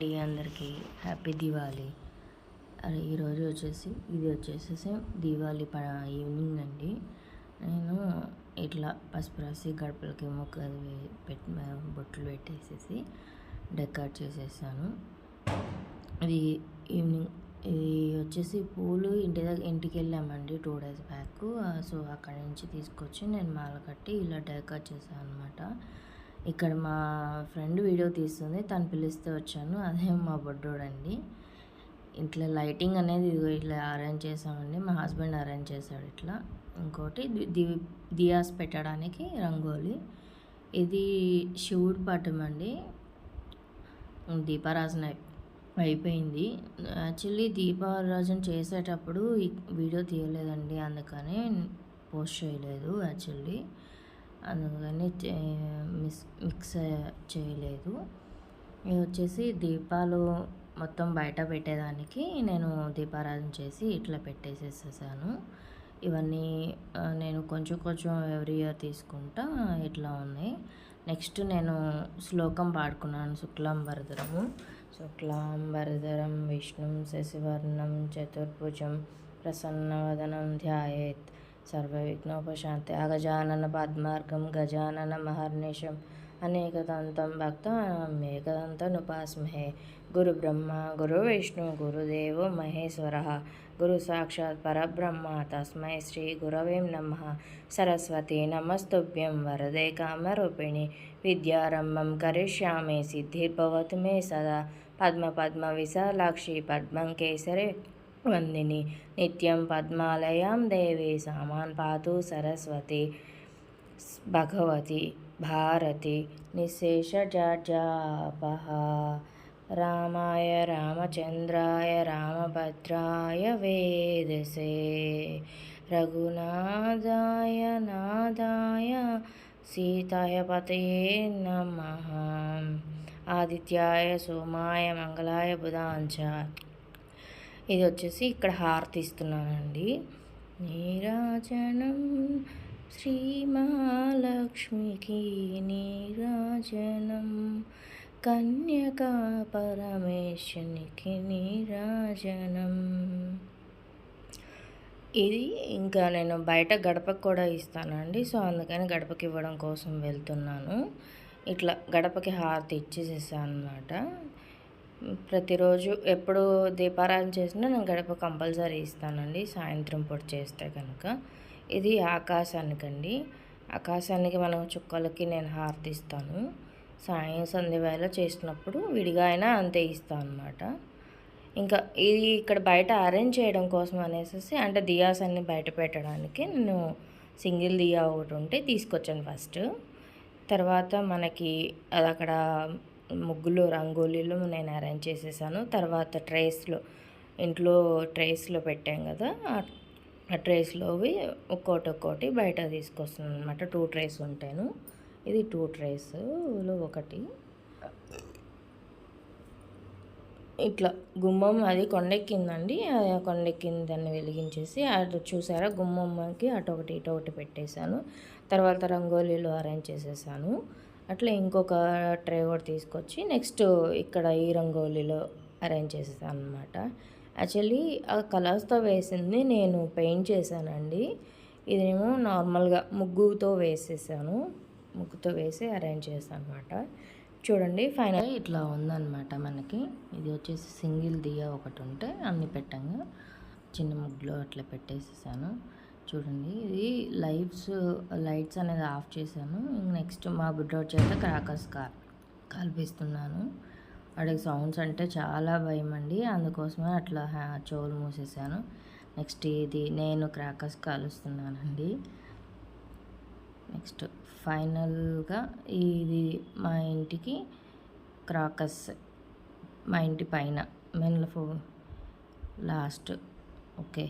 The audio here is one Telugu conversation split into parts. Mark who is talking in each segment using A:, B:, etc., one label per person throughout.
A: అండి అందరికీ హ్యాపీ దివాళీ. అరే ఈరోజు వచ్చేసి ఇది వచ్చేసేసి దీవాళి ప ఈవినింగ్ అండి. నేను ఇట్లా పసుపు రాసి గడపలకి మొక్కలు పెట్టి బొట్లు పెట్టేసేసి డెకరేట్ చేసేసాను. ఇది ఈవినింగ్ ఇది వచ్చేసి పూలు ఇంటి దగ్గర ఇంటికి వెళ్ళామండి టూ డేస్ బ్యాక్. సో అక్కడి నుంచి తీసుకొచ్చి నేను మాల కట్టి ఇలా డెకరేట్ చేశాను అనమాట ఇక్కడ మా ఫ్రెండ్ వీడియో తీస్తుంది తను పిలిస్తే వచ్చాను. అదే మా బొడ్డోడండి. ఇట్లా లైటింగ్ అనేది ఇదిగో ఇట్లా అరేంజ్ చేసామండి మా హస్బెండ్ అరేంజ్ చేశాడు ఇట్లా. ఇంకోటి దియాస్ పెట్టడానికి రంగోలి. ఇది శివుడి పటం అండి. దీపారాజన అయిపోయింది. యాక్చువల్లీ దీపారాజన చేసేటప్పుడు వీడియో తీయలేదండి అందుకని పోస్ట్ చేయలేదు యాక్చువల్లీ. అందుకని మిస్ మిక్స్ చేయలేదు. ఇది వచ్చేసి దీపాలు మొత్తం బయట పెట్టేదానికి నేను దీపారాధన చేసి ఇట్లా పెట్టేసేసేసాను. ఇవన్నీ నేను కొంచెం కొంచెం ఎవ్రీ ఇయర్ తీసుకుంటా ఇట్లా ఉన్నాయి. నెక్స్ట్ నేను శ్లోకం పాడుకున్నాను శుక్లాం వరదరము శుక్లాం వరదరం విష్ణుం శశివర్ణం చతుర్భుజం ప్రసన్నవదనం ధ్యాయేత్ सर्वविघ्नोपशान्ते अगजाननपद्मार्गं गजाननमहर्निशम् अनेकदन्तं भक्तमनमेकदन्तनुपास्महे विष्णु गुरदेव महेश्वर। महेश्वरः गुरुसाक्षात् परब्रह्म श्री गुरव नम। सरस्वती नमस्तुभ्यं, वरदे कामिणी विद्यारंभ क्या सिद्धिर्भवत मे सदा। पद्म पद्माक्षी पद्म केसरे। వందిని నిత్యం పద్మాలయం దేవి సామాన్ పాతు సరస్వతి భగవతి భారతి నిశేషజాపహ రామాయ రామచంద్రాయ రామభద్రాయ వేదసే. రఘునాథాయ నాదాయ సీతాయ పతయే నమ. ఆదిత్యాయ సోమాయ మంగళాయ బుధాంచ. ఇది వచ్చేసి ఇక్కడ హారతి ఇస్తున్నానండి నీరాజనం శ్రీ మహాలక్ష్మికి నీరాజనం. కన్యకా పరమేశ్వనికి నీరాజనం. ఇది ఇంకా నేను బయట గడపకు కూడా ఇస్తానండి. సో అందుకని గడపకి ఇవ్వడం కోసం వెళ్తున్నాను. ఇట్లా గడపకి హారతి ఇచ్చేసేసాను అనమాట ప్రతిరోజు ఎప్పుడు దీపారాధన చేసినా నేను గడప కంపల్సరీ ఇస్తానండి. సాయంత్రం పూట చేస్తే కనుక ఇది ఆకాశానికండి. ఆకాశానికి మనం చుక్కలకి నేను హారతి ఇస్తాను సాయం సంధ్యవేళ చేసినప్పుడు విడిగా అయినా అంతే ఇస్తాను అనమాట ఇంకా ఇది ఇక్కడ బయట అరేంజ్ చేయడం కోసం అనేసి అంటే దియాస్ అన్ని బయట పెట్టడానికి నేను సింగిల్ దియా ఒకటి ఉంటే తీసుకొచ్చాను ఫస్ట్. తర్వాత మనకి అది అక్కడ ముగ్గులు రంగోలీలు నేను అరేంజ్ చేసేసాను. తర్వాత ట్రేస్లో ఇంట్లో ట్రేస్లో పెట్టాం కదా ఆ ట్రేస్లోవి ఒక్కోటి ఒక్కోటి బయట తీసుకొస్తున్నాను అనమాట టూ ట్రేస్ ఉంటాను. ఇది టూ ట్రేస్లో ఒకటి. ఇట్లా గుమ్మం అది కొండెక్కిందండి. కొండెక్కింది దాన్ని వెలిగించేసి అటు చూసారా గుమ్మమ్మకి అటు ఒకటి ఇటు ఒకటి పెట్టేశాను. తర్వాత రంగోలీలు అరేంజ్ చేసేసాను. అట్లా ఇంకొక ట్రే కూడా తీసుకొచ్చి నెక్స్ట్ ఇక్కడ ఈ రంగోలీలో అరేంజ్ చేసేసాను అనమాట యాక్చువల్లీ ఆ కలర్స్తో వేసింది నేను పెయింట్ చేశానండి. ఇదేమో నార్మల్గా ముగ్గుతో వేసేసాను. ముగ్గుతో వేసి అరేంజ్ చేశాను అనమాట చూడండి ఫైనల్ ఇట్లా ఉందన్నమాట మనకి. ఇది వచ్చేసి సింగిల్ దియా ఒకటి ఉంటే అన్ని పెట్టంగా చిన్న ముగ్గులో అట్లా పెట్టేసేసాను. చూడండి. ఇది లైట్స్ లైట్స్ అనేది ఆఫ్ చేశాను. నెక్స్ట్ మా బుడ్డోడ్ చేత క్రాకర్స్ కా కల్పిస్తున్నాను. వాడికి సౌండ్స్ అంటే చాలా భయం అండి. అందుకోసమే అట్లా చెవులు మూసేసాను నెక్స్ట్ ఇది నేను క్రాకర్స్ కాలుస్తున్నానండి. నెక్స్ట్ ఫైనల్గా ఇది మా ఇంటికి క్రాకర్స్ మా ఇంటి పైన main last. Okay.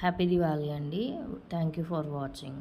A: Happy Diwali అండి. Thank you for watching